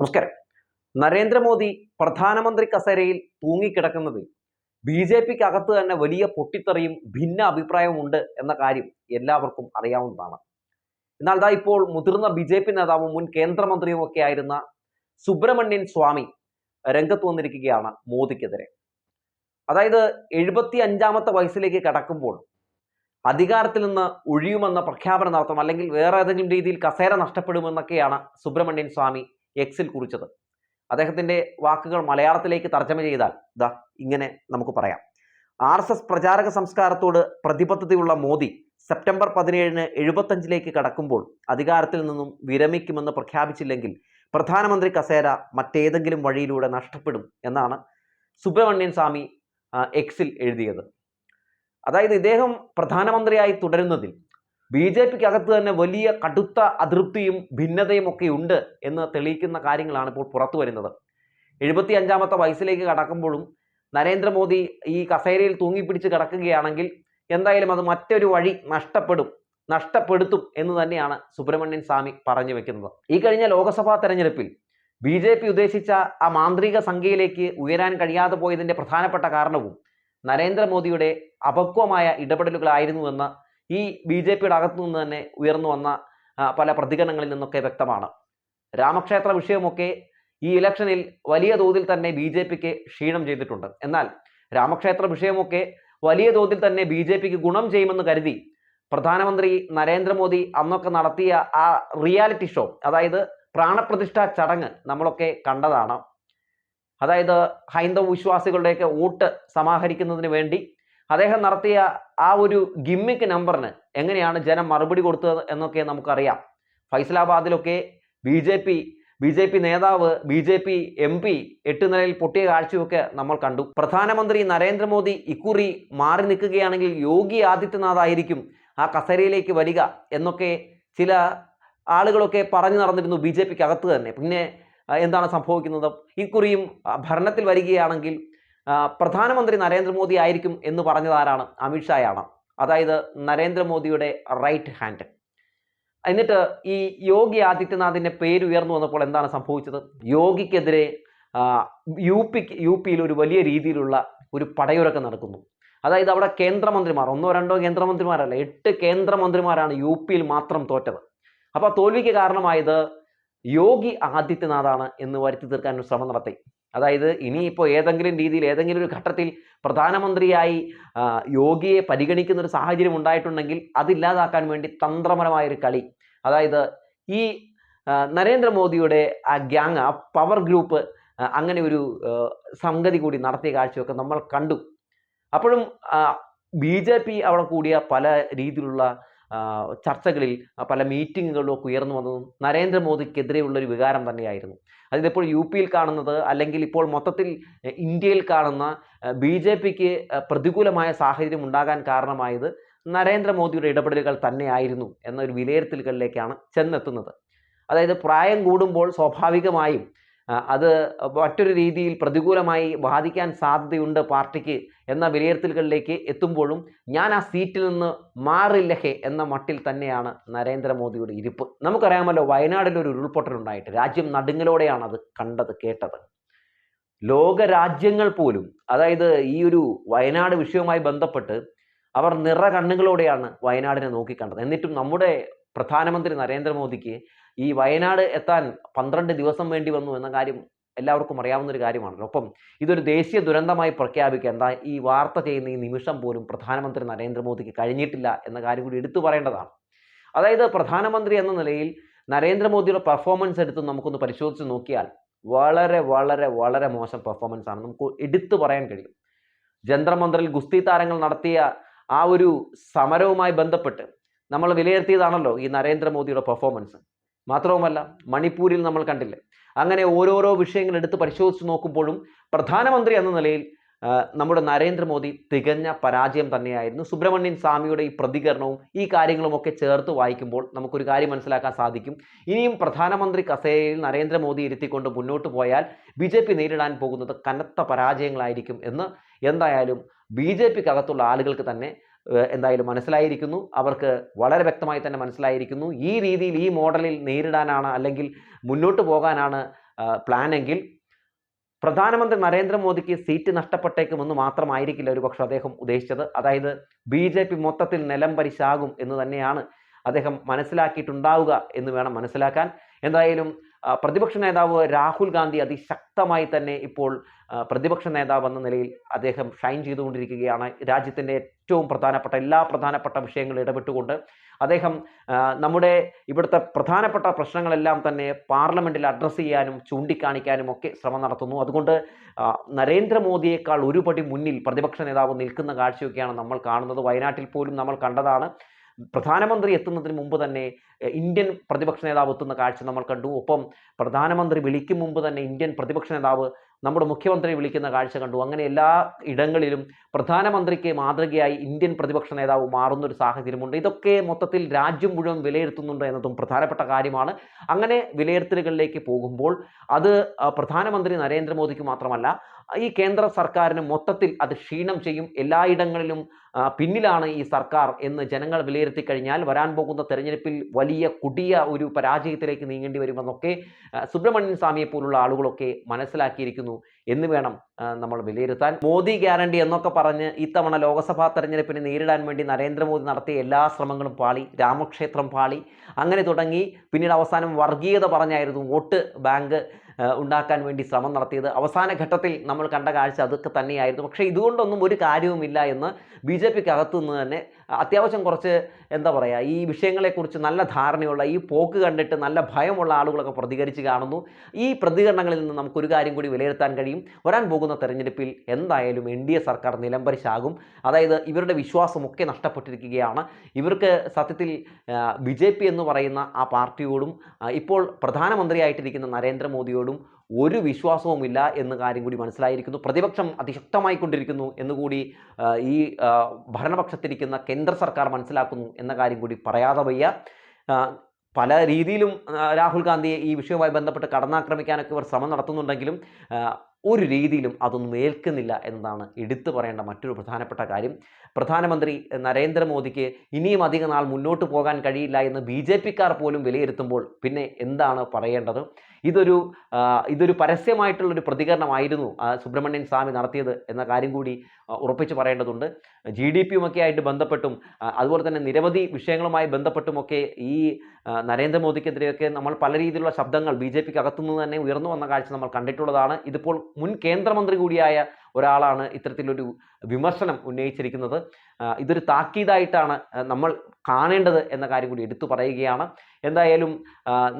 നമസ്കാരം. നരേന്ദ്രമോദി പ്രധാനമന്ത്രി കസേരയിൽ തൂങ്ങിക്കിടക്കുന്നത് ബി ജെ പിക്ക് അകത്ത് തന്നെ വലിയ പൊട്ടിത്തെറിയും ഭിന്ന അഭിപ്രായവും ഉണ്ട് എന്ന കാര്യം എല്ലാവർക്കും അറിയാവുന്നതാണ്. എന്നാൽ ദാ ഇപ്പോൾ മുതിർന്ന ബി ജെ പി നേതാവും മുൻ കേന്ദ്രമന്ത്രിയും ഒക്കെ ആയിരുന്ന സുബ്രഹ്മണ്യൻ സ്വാമി രംഗത്ത് വന്നിരിക്കുകയാണ് മോദിക്കെതിരെ. അതായത് എഴുപത്തി അഞ്ചാമത്തെ വയസ്സിലേക്ക് കടക്കുമ്പോൾ അധികാരത്തിൽ നിന്ന് ഒഴിയുമെന്ന പ്രഖ്യാപനം നടത്തണം അല്ലെങ്കിൽ വേറെ ഏതെങ്കിലും രീതിയിൽ കസേര നഷ്ടപ്പെടുമെന്നൊക്കെയാണ് സുബ്രഹ്മണ്യൻ സ്വാമി എക്സിൽ കുറിച്ചത്. അദ്ദേഹത്തിന്റെ വാക്കുകൾ മലയാളത്തിലേക്ക് തർജമ ചെയ്താൽ ഇതാ ഇങ്ങനെ നമുക്ക് പറയാം. ആർ എസ് എസ് പ്രചാരക സംസ്കാരത്തോട് പ്രതിബദ്ധതയുള്ള മോദി സെപ്റ്റംബർ പതിനേഴിന് എഴുപത്തഞ്ചിലേക്ക് കടക്കുമ്പോൾ അധികാരത്തിൽ നിന്നും വിരമിക്കുമെന്ന് പ്രഖ്യാപിച്ചില്ലെങ്കിൽ പ്രധാനമന്ത്രി കസേര മറ്റേതെങ്കിലും വഴിയിലൂടെ നഷ്ടപ്പെടും എന്നാണ് സുബ്രഹ്മണ്യൻ സ്വാമി എക്സിൽ എഴുതിയത്. അതായത് ഇദ്ദേഹം പ്രധാനമന്ത്രിയായി തുടരുന്നതിൽ ബി ജെ പിക്ക് അകത്ത് തന്നെ വലിയ കടുത്ത അതൃപ്തിയും ഭിന്നതയും ഒക്കെ ഉണ്ട് എന്ന് തെളിയിക്കുന്ന കാര്യങ്ങളാണ് ഇപ്പോൾ പുറത്തു വരുന്നത്. എഴുപത്തി അഞ്ചാമത്തെ വയസ്സിലേക്ക് കടക്കുമ്പോഴും നരേന്ദ്രമോദി ഈ കസേരയിൽ തൂങ്ങിപ്പിടിച്ച് കിടക്കുകയാണെങ്കിൽ എന്തായാലും അത് മറ്റൊരു വഴി നഷ്ടപ്പെടും നഷ്ടപ്പെടുത്തും എന്ന് തന്നെയാണ് സുബ്രഹ്മണ്യൻ സ്വാമി പറഞ്ഞു വെക്കുന്നത്. ഈ കഴിഞ്ഞ ലോക്സഭാ തെരഞ്ഞെടുപ്പിൽ ബി ജെ പി ഉദ്ദേശിച്ച ആ മാന്ത്രിക സംഖ്യയിലേക്ക് ഉയരാൻ കഴിയാതെ പോയതിന്റെ പ്രധാനപ്പെട്ട കാരണവും നരേന്ദ്രമോദിയുടെ അപക്വമായ ഇടപെടലുകളായിരുന്നുവെന്ന് ഈ ബി ജെ പിയുടെ അകത്തു നിന്ന് തന്നെ ഉയർന്നു വന്ന പല പ്രതികരണങ്ങളിൽ നിന്നൊക്കെ വ്യക്തമാണ്. രാമക്ഷേത്ര വിഷയമൊക്കെ ഈ ഇലക്ഷനിൽ വലിയ തോതിൽ തന്നെ ബി ജെ പിക്ക് ക്ഷീണം ചെയ്തിട്ടുണ്ട്. എന്നാൽ രാമക്ഷേത്ര വിഷയമൊക്കെ വലിയ തോതിൽ തന്നെ ബി ജെ പിക്ക് ഗുണം ചെയ്യുമെന്ന് കരുതി പ്രധാനമന്ത്രി നരേന്ദ്രമോദി അന്നൊക്കെ നടത്തിയ ആ റിയാലിറ്റി ഷോ അതായത് പ്രാണപ്രതിഷ്ഠാ ചടങ്ങ് നമ്മളൊക്കെ കണ്ടതാണ്. അതായത് ഹൈന്ദവ വിശ്വാസികളുടെയൊക്കെ വോട്ട് സമാഹരിക്കുന്നതിന് വേണ്ടി അദ്ദേഹം നടത്തിയ ആ ഒരു ഗിമ്മിക്ക് നമ്പറിന് എങ്ങനെയാണ് ജനം മറുപടി കൊടുത്തത് എന്നൊക്കെ നമുക്കറിയാം. ഫൈസലാബാദിലൊക്കെ B J P B J P നേതാവ് B J P M P എട്ട് നിലയിൽ പൊട്ടിയ കാഴ്ചയൊക്കെ നമ്മൾ കണ്ടു. പ്രധാനമന്ത്രി നരേന്ദ്രമോദി ഇക്കുറി മാറി നിൽക്കുകയാണെങ്കിൽ യോഗി ആദിത്യനാഥ് ആയിരിക്കും ആ കസേരയിലേക്ക് വരിക എന്നൊക്കെ ചില ആളുകളൊക്കെ പറഞ്ഞു നടന്നിരുന്നു ബി ജെ പിക്ക് അകത്ത് തന്നെ. പിന്നെ എന്താണ് സംഭവിക്കുന്നത്? ഇക്കുറിയും ഭരണത്തിൽ വരികയാണെങ്കിൽ പ്രധാനമന്ത്രി നരേന്ദ്രമോദി ആയിരിക്കും എന്ന് പറഞ്ഞത് ആരാണ് അമിത്ഷായാണ് അതായത് നരേന്ദ്രമോദിയുടെ റൈറ്റ് ഹാൻഡ് എന്നിട്ട് ഈ യോഗി ആദിത്യനാഥിന്റെ പേര് ഉയർന്നു വന്നപ്പോൾ എന്താണ് സംഭവിച്ചത്? യോഗിക്കെതിരെ യു പിക്ക് യു പിയിൽ ഒരു വലിയ രീതിയിലുള്ള ഒരു പടയൊരുക്കം നടക്കുന്നു. അതായത് അവിടെ കേന്ദ്രമന്ത്രിമാർ ഒന്നോ രണ്ടോ കേന്ദ്രമന്ത്രിമാരല്ല എട്ട് കേന്ദ്രമന്ത്രിമാരാണ് യു പിയിൽ മാത്രം തോറ്റത്. അപ്പോൾ തോൽവിക്ക് കാരണമായത് യോഗി ആദിത്യനാഥാണ് എന്ന് വരുത്തി തീർക്കാൻ ഒരു ശ്രമം നടത്തി. അതായത് ഇനിയിപ്പോൾ ഏതെങ്കിലും രീതിയിൽ ഏതെങ്കിലും ഒരു ഘട്ടത്തിൽ പ്രധാനമന്ത്രിയായി യോഗിയെ പരിഗണിക്കുന്ന ഒരു സാഹചര്യം ഉണ്ടായിട്ടുണ്ടെങ്കിൽ അതില്ലാതാക്കാൻ വേണ്ടി തന്ത്രപരമായ ഒരു കളി. അതായത് ഈ നരേന്ദ്രമോദിയുടെ ആ ഗ്യാങ് ആ പവർ ഗ്രൂപ്പ് അങ്ങനെ ഒരു സംഗതി കൂടി നടത്തിയ കാഴ്ചയൊക്കെ നമ്മൾ കണ്ടു. അപ്പോഴും ബി ജെ പി അവിടെ കൂടിയ പല രീതിയിലുള്ള ചർച്ചകളിൽ പല മീറ്റിങ്ങുകളിലും ഒക്കെ ഉയർന്നു വന്നതും നരേന്ദ്രമോദിക്കെതിരെയുള്ള ഒരു വികാരം തന്നെയായിരുന്നു. അതിപ്പോൾ യു പിയിൽ കാണുന്നത് അല്ലെങ്കിൽ ഇപ്പോൾ മൊത്തത്തിൽ ഇന്ത്യയിൽ കാണുന്ന ബി ജെ പിക്ക് പ്രതികൂലമായ സാഹചര്യം ഉണ്ടാകാൻ കാരണമായത് നരേന്ദ്രമോദിയുടെ ഇടപെടലുകൾ തന്നെയായിരുന്നു എന്നൊരു വിലയിരുത്തലുകളിലേക്കാണ് ചെന്നെത്തുന്നത്. അതായത് പ്രായം കൂടുമ്പോൾ സ്വാഭാവികമായും അത് മറ്റൊരു രീതിയിൽ പ്രതികൂലമായി ബാധിക്കാൻ സാധ്യതയുണ്ട് പാർട്ടിക്ക് എന്ന വിലയിരുത്തലുകളിലേക്ക് എത്തുമ്പോഴും ഞാൻ ആ സീറ്റിൽ നിന്ന് മാറില്ലഹേ എന്ന മട്ടിൽ തന്നെയാണ് നരേന്ദ്രമോദിയുടെ ഇരിപ്പ്. നമുക്കറിയാമല്ലോ വയനാടിൽ ഒരു ഉരുൾപൊട്ടലുണ്ടായിട്ട് രാജ്യം നടുങ്ങലോടെയാണ് അത് കണ്ടത് കേട്ടത്. ലോകരാജ്യങ്ങൾ പോലും അതായത് ഈ ഒരു വയനാട് വിഷയവുമായി ബന്ധപ്പെട്ട് അവർ നിറ കണ്ണുകളോടെയാണ് വയനാടിനെ നോക്കിക്കണ്ടത്. എന്നിട്ടും നമ്മുടെ പ്രധാനമന്ത്രി നരേന്ദ്രമോദിക്ക് ഈ വയനാട് എത്താൻ പന്ത്രണ്ട് ദിവസം വേണ്ടി വന്നു എന്ന കാര്യം എല്ലാവർക്കും അറിയാവുന്ന ഒരു കാര്യമാണല്ലോ. ഒപ്പം ഇതൊരു ദേശീയ ദുരന്തമായി പ്രഖ്യാപിക്കുക എന്താ ഈ വാർത്ത ചെയ്യുന്ന ഈ നിമിഷം പോലും പ്രധാനമന്ത്രി നരേന്ദ്രമോദിക്ക് കഴിഞ്ഞിട്ടില്ല എന്ന കാര്യം കൂടി എടുത്തു പറയേണ്ടതാണ്. അതായത് പ്രധാനമന്ത്രി എന്ന നിലയിൽ നരേന്ദ്രമോദിയുടെ പെർഫോമൻസ് എടുത്ത് നമുക്കൊന്ന് പരിശോധിച്ച് നോക്കിയാൽ വളരെ വളരെ വളരെ മോശം പെർഫോമൻസ് ആണ്. നമുക്ക് എടുത്തു പറയാൻ കഴിയും. ജന്ത്രമന്ത്രിൽ ഗുസ്തി താരങ്ങൾ നടത്തിയ ആ ഒരു സമരവുമായി ബന്ധപ്പെട്ട് നമ്മൾ വിലയിരുത്തിയതാണല്ലോ ഈ നരേന്ദ്രമോദിയുടെ പെർഫോമൻസ് മാത്രവുമല്ല മണിപ്പൂരിൽ നമ്മൾ കണ്ടില്ലേ? അങ്ങനെ ഓരോരോ വിഷയങ്ങൾ എടുത്ത് പരിശോധിച്ച് നോക്കുമ്പോഴും പ്രധാനമന്ത്രി എന്ന നിലയിൽ നമ്മുടെ നരേന്ദ്രമോദി തികഞ്ഞ പരാജയം തന്നെയായിരുന്നു. സുബ്രഹ്മണ്യൻ സ്വാമിയുടെ ഈ പ്രതികരണവും ഈ കാര്യങ്ങളുമൊക്കെ ചേർത്ത് വായിക്കുമ്പോൾ നമുക്കൊരു കാര്യം മനസ്സിലാക്കാൻ സാധിക്കും. ഇനിയും പ്രധാനമന്ത്രി കസേരയിൽ നരേന്ദ്രമോദി ഇരുത്തിക്കൊണ്ട് മുന്നോട്ട് പോയാൽ ബി ജെ പി നേരിടാൻ പോകുന്നത് കനത്ത പരാജയങ്ങളായിരിക്കും എന്ന് എന്തായാലും ബി ജെ പിക്കകത്തുള്ള ആളുകൾക്ക് തന്നെ എന്തായാലും മനസ്സിലായിരിക്കുന്നു. അവർക്ക് വളരെ വ്യക്തമായി തന്നെ മനസ്സിലായിരിക്കുന്നു. ഈ രീതിയിൽ ഈ മോഡലിൽ നേരിടാനാണ് അല്ലെങ്കിൽ മുന്നോട്ട് പോകാനാണ് പ്ലാൻ എങ്കിൽ പ്രധാനമന്ത്രി നരേന്ദ്രമോദിക്ക് സീറ്റ് നഷ്ടപ്പെട്ടേക്കുമെന്ന് മാത്രമായിരിക്കില്ല ഒരുപക്ഷെ അദ്ദേഹം ഉദ്ദേശിച്ചത്. അതായത് ബി ജെ പി മൊത്തത്തിൽ നിലംപരിശാകും എന്ന് തന്നെയാണ് അദ്ദേഹം മനസ്സിലാക്കിയിട്ടുണ്ടാവുക എന്ന് വേണം മനസ്സിലാക്കാൻ. എന്തായാലും പ്രതിപക്ഷ നേതാവ് രാഹുൽ ഗാന്ധി അതിശക്തമായി തന്നെ ഇപ്പോൾ പ്രതിപക്ഷ നേതാവ് എന്ന നിലയിൽ അദ്ദേഹം ഷൈൻ ചെയ്തുകൊണ്ടിരിക്കുകയാണ്. രാജ്യത്തിന്റെ ഏറ്റവും പ്രധാനപ്പെട്ട എല്ലാ പ്രധാനപ്പെട്ട വിഷയങ്ങളിൽ ഇടപെട്ടുകൊണ്ട് അദ്ദേഹം നമ്മുടെ ഇവിടുത്തെ പ്രധാനപ്പെട്ട പ്രശ്നങ്ങളെല്ലാം തന്നെ പാർലമെന്റിൽ അഡ്രസ്സ് ചെയ്യാനും ചൂണ്ടിക്കാണിക്കാനും ഒക്കെ ശ്രമം നടത്തുന്നു. അതുകൊണ്ട് നരേന്ദ്രമോദിയേക്കാൾ ഒരുപടി മുന്നിൽ പ്രതിപക്ഷ നേതാവ് നിൽക്കുന്ന കാഴ്ചയൊക്കെയാണ് നമ്മൾ കാണുന്നത്. വയനാട്ടിൽ പോലും നമ്മൾ കണ്ടതാണ്. പ്രധാനമന്ത്രി എത്തുന്നതിന് മുമ്പ് തന്നെ ഇന്ത്യൻ പ്രതിപക്ഷ നേതാവ് എത്തുന്ന കാഴ്ച നമ്മൾ കണ്ടു. ഒപ്പം പ്രധാനമന്ത്രി വിളിക്കും മുമ്പ് തന്നെ ഇന്ത്യൻ പ്രതിപക്ഷ നേതാവ് നമ്മുടെ മുഖ്യമന്ത്രി വിളിക്കുന്ന കാഴ്ച കണ്ടു. അങ്ങനെ എല്ലാ ഇടങ്ങളിലും പ്രധാനമന്ത്രിക്ക് മാതൃകയായി ഇന്ത്യൻ പ്രതിപക്ഷ നേതാവ് മാറുന്ന ഒരു സാഹചര്യമുണ്ട്. ഇതൊക്കെ മൊത്തത്തിൽ രാജ്യം മുഴുവൻ വിലയിരുത്തുന്നുണ്ട് എന്നതും പ്രധാനപ്പെട്ട കാര്യമാണ്. അങ്ങനെ വിലയിരുത്തലുകളിലേക്ക് പോകുമ്പോൾ അത് പ്രധാനമന്ത്രി നരേന്ദ്രമോദിക്ക് മാത്രമല്ല ഈ കേന്ദ്ര സർക്കാരിന് മൊത്തത്തിൽ അത് ക്ഷീണം ചെയ്യും. എല്ലായിടങ്ങളിലും പിന്നിലാണ് ഈ സർക്കാർ എന്ന് ജനങ്ങൾ വിലയിരുത്തി കഴിഞ്ഞാൽ വരാൻ പോകുന്ന തെരഞ്ഞെടുപ്പിൽ വലിയ കുടിയ ഒരു പരാജയത്തിലേക്ക് നീങ്ങേണ്ടി വരുമെന്നൊക്കെ സുബ്രഹ്മണ്യൻ സ്വാമിയെ പോലുള്ള ആളുകളൊക്കെ മനസ്സിലാക്കിയിരിക്കുന്നു എന്ന് വേണം നമ്മൾ വിലയിരുത്താൻ. മോദി ഗ്യാരണ്ടി എന്നൊക്കെ പറഞ്ഞ് ഇത്തവണ ലോക്സഭാ തെരഞ്ഞെടുപ്പിനെ നേരിടാൻ വേണ്ടി നരേന്ദ്രമോദി നടത്തിയ എല്ലാ ശ്രമങ്ങളും പാളി രാമക്ഷേത്രം പാളി അങ്ങനെ തുടങ്ങി. പിന്നീട് അവസാനം വർഗീയത പറഞ്ഞായിരുന്നു വോട്ട് ബാങ്ക്. ഉണ്ടാക്കാൻ വേണ്ടി ശ്രമം നടത്തിയത്. അവസാന ഘട്ടത്തിൽ നമ്മൾ കണ്ട കാഴ്ച അതൊക്കെ തന്നെയായിരുന്നു. പക്ഷേ ഇതുകൊണ്ടൊന്നും ഒരു കാര്യവുമില്ല എന്ന് ബി ജെ പിക്ക് അകത്തുനിന്ന് തന്നെ അത്യാവശ്യം കുറച്ച് എന്താ പറയുക ഈ വിഷയങ്ങളെക്കുറിച്ച് നല്ല ധാരണയുള്ള ഈ പോക്ക് കണ്ടിട്ട് നല്ല ഭയമുള്ള ആളുകളൊക്കെ പ്രതികരിച്ച് കാണുന്നു. ഈ പ്രതികരണങ്ങളിൽ നിന്ന് നമുക്കൊരു കാര്യം കൂടി വിലയിരുത്താൻ കഴിയും. വരാൻ പോകുന്ന തെരഞ്ഞെടുപ്പിൽ എന്തായാലും എൻ ഡി എ സർക്കാർ നിലംപരിശാകും. അതായത് ഇവരുടെ വിശ്വാസമൊക്കെ നഷ്ടപ്പെട്ടിരിക്കുകയാണ്. ഇവർക്ക് സത്യത്തിൽ ബി ജെ പി എന്ന് പറയുന്ന ആ പാർട്ടിയോടും ഇപ്പോൾ പ്രധാനമന്ത്രിയായിട്ടിരിക്കുന്ന നരേന്ദ്രമോദിയോടും ഒരു വിശ്വാസവുമില്ല എന്ന കാര്യം കൂടി മനസ്സിലായിരിക്കുന്നു. പ്രതിപക്ഷം അതിശക്തമായി കൊണ്ടിരിക്കുന്നു എന്നുകൂടി ഈ ഭരണപക്ഷത്തിരിക്കുന്ന കേന്ദ്ര സർക്കാർ മനസ്സിലാക്കുന്നു എന്ന കാര്യം കൂടി പറയാതെ വയ്യ. പല രീതിയിലും രാഹുൽ ഗാന്ധിയെ ഈ വിഷയവുമായി ബന്ധപ്പെട്ട് കടന്നാക്രമിക്കാനൊക്കെ ഇവർ ശ്രമം നടത്തുന്നുണ്ടെങ്കിലും ഒരു രീതിയിലും അതൊന്നും ഏൽക്കുന്നില്ല എന്നതാണ് എടുത്തു പറയേണ്ട മറ്റൊരു പ്രധാനപ്പെട്ട കാര്യം. പ്രധാനമന്ത്രി നരേന്ദ്രമോദിക്ക് ഇനിയും അധിക നാൾ മുന്നോട്ട് പോകാൻ കഴിയില്ല എന്ന് ബി ജെ പിക്കാർ പോലും വിലയിരുത്തുമ്പോൾ പിന്നെ എന്താണ് പറയേണ്ടത്? ഇതൊരു ഇതൊരു പരസ്യമായിട്ടുള്ളൊരു പ്രതികരണമായിരുന്നു സുബ്രഹ്മണ്യൻ സ്വാമി നടത്തിയത് എന്ന കാര്യം കൂടി ഉറപ്പിച്ച് പറയേണ്ടതുണ്ട്. ജി ഡി പിയുമൊക്കെ ആയിട്ട് ബന്ധപ്പെട്ടും അതുപോലെ തന്നെ നിരവധി വിഷയങ്ങളുമായി ബന്ധപ്പെട്ടുമൊക്കെ ഈ നരേന്ദ്രമോദിക്കെതിരെയൊക്കെ നമ്മൾ പല രീതിയിലുള്ള ശബ്ദങ്ങൾ ബി ജെ പിക്ക് അകത്തുനിന്ന് തന്നെ ഉയർന്നു വന്ന കാഴ്ച നമ്മൾ കണ്ടിട്ടുള്ളതാണ്. ഇതിപ്പോൾ മുൻ കേന്ദ്രമന്ത്രി കൂടിയായ ഒരാളാണ് ഇത്തരത്തിലൊരു വിമർശനം ഉന്നയിച്ചിരിക്കുന്നത്. ഇതൊരു താക്കീതായിട്ടാണ് നമ്മൾ കാണേണ്ടത് എന്ന കാര്യം കൂടി എടുത്തു പറയുകയാണ്. എന്തായാലും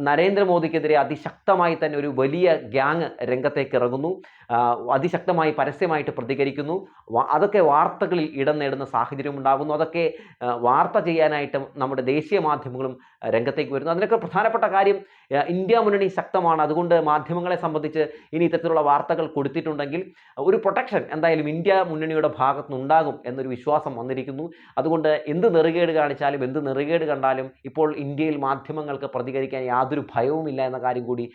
നരേന്ദ്രമോദിക്കെതിരെ അതിശക്തമായി തന്നെ ഒരു വലിയ ഗ്യാങ് രംഗത്തേക്ക് ഇറങ്ങുന്നു. അതിശക്തമായി പരസ്യമായിട്ട് പ്രതികരിക്കുന്നു. അതൊക്കെ വാർത്തകളിൽ ഇടം നേടുന്ന സാഹചര്യം ഉണ്ടാകുന്നു. അതൊക്കെ വാർത്ത ചെയ്യാനായിട്ട് നമ്മുടെ ദേശീയ മാധ്യമങ്ങളും രംഗത്തേക്ക് വരുന്നു. അതിനൊക്കെ പ്രധാനപ്പെട്ട കാര്യം ഇന്ത്യ മുന്നണി ശക്തമാണ്. അതുകൊണ്ട് മാധ്യമങ്ങളെ സംബന്ധിച്ച് ഇനി ഇത്തരത്തിലുള്ള വാർത്തകൾ കൊടുത്തിട്ടുണ്ടെങ്കിൽ ഒരു പ്രൊട്ടക്ഷൻ എന്തായാലും ഇന്ത്യ മുന്നണിയുടെ ഭാഗത്തുനിന്നുണ്ടാകും എന്നൊരു വിശ്വാസം വന്നിരിക്കുന്നു. അതുകൊണ്ട് എന്ത് നെറുകേട് കാണിച്ചാലും എന്ത് നെറുകേട് കണ്ടാലും ഇപ്പോൾ ഇന്ത്യയിൽ മാധ്യമങ്ങൾക്ക് പ്രതികരിക്കാൻ യാതൊരു ഭയവുമില്ല എന്ന കാര്യം കൂടി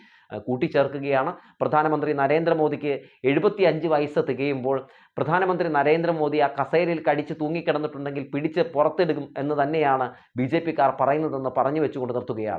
കൂട്ടിച്ചേർക്കുകയാണ്. പ്രധാനമന്ത്രി നരേന്ദ്രമോദിക്ക് എഴുപത്തി അഞ്ച് വയസ്സ് തികയുമ്പോൾ പ്രധാനമന്ത്രി നരേന്ദ്രമോദി ആ കസേരയിൽ കടിച്ച് തൂങ്ങിക്കിടന്നിട്ടുണ്ടെങ്കിൽ പിടിച്ച് പുറത്തെടുക്കും എന്ന് തന്നെയാണ് ബി ജെ പിക്കാർ പറയുന്നതെന്ന് പറഞ്ഞു വെച്ചുകൊണ്ട് നിർത്തുകയാണ്.